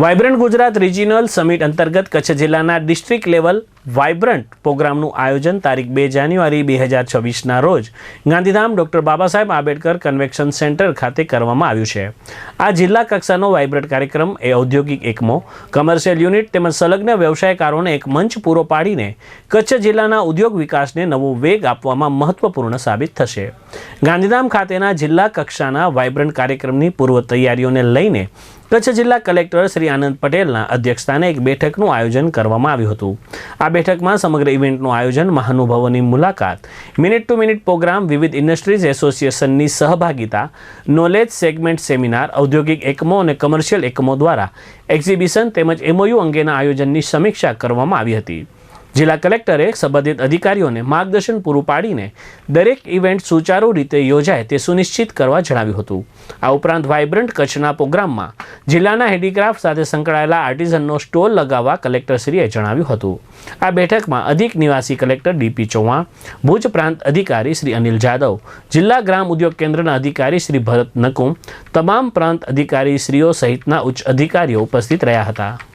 Vibrant Gujarat regional summit અંતર્ગત કચ્છ જિલ્લાના district level vibrant પ્રોગ્રામનું આયોજન તારીખ બે જાન્યુઆરી બે હજાર છવ્વીસના રોજ Gandhidham doctor Baba Ambedkar convention centre ખાતે કરવામાં આવ્યું છે. આ જિલ્લા કક્ષાનો વાઇબ્રન્ટ કાર્યક્રમ એ ઔદ્યોગિક એકમો, કમર્શિયલ યુનિટ તેમજ સંલગ્ન વ્યવસાયકારોને એક મંચ પૂરો પાડીને કચ્છ જિલ્લાના ઉદ્યોગ વિકાસને નવો વેગ આપવામાં મહત્વપૂર્ણ સાબિત થશે. ગાંધીધામ ખાતેના જિલ્લા કક્ષાના વાઇબ્રન્ટ કાર્યક્રમની પૂર્વ તૈયારીઓને લઈને કચ્છ જિલ્લા કલેક્ટર શ્રી આનંદ પટેલના અધ્યક્ષસ્થાને એક બેઠકનું આયોજન કરવામાં આવ્યું હતું. આ બેઠકમાં સમગ્ર ઇવેન્ટનું આયોજન મહાનુભાવોની મુલાકાત. મિનિટ ટુ મિનિટ પ્રોગ્રામ વિવિધ ઇન્ડસ્ટ્રીઝ એસોસિએશનની સહભાગિતા નોલેજ સેગમેન્ટ સેમિનાર ઔદ્યોગિક એકમો અને કમર્શિયલ એકમો દ્વારા એક્ઝિબિશન તેમજ એમઓયુ અંગેના આયોજનની સમીક્ષા કરવામાં આવી હતી. જિલ્લા કલેક્ટરે સંબંધિત અધિકારીઓને માર્ગદર્શન પૂરું પાડીને દરેક ઇવેન્ટ સુચારુ રીતે યોજાય તે સુનિશ્ચિત કરવા જણાવ્યું હતું. આ ઉપરાંત વાઇબ્રન્ટ કચ્છના પ્રોગ્રામમાં જિલ્લાના હેન્ડીક્રાફ્ટ સાથે સંકળાયેલા આર્ટિઝનનો સ્ટોલ લગાવવા કલેક્ટરશ્રીએ જણાવ્યું હતું. આ બેઠકમાં અધિક નિવાસી કલેક્ટર ડીપી ચૌહાણ, ભુજ પ્રાંત અધિકારી શ્રી અનિલ જાદવ, જિલ્લા ગ્રામ ઉદ્યોગ કેન્દ્રના અધિકારી શ્રી ભરત નકુમ, તમામ પ્રાંત અધિકારી શ્રીઓ સહિતના ઉચ્ચ અધિકારીઓ ઉપસ્થિત રહ્યા હતા.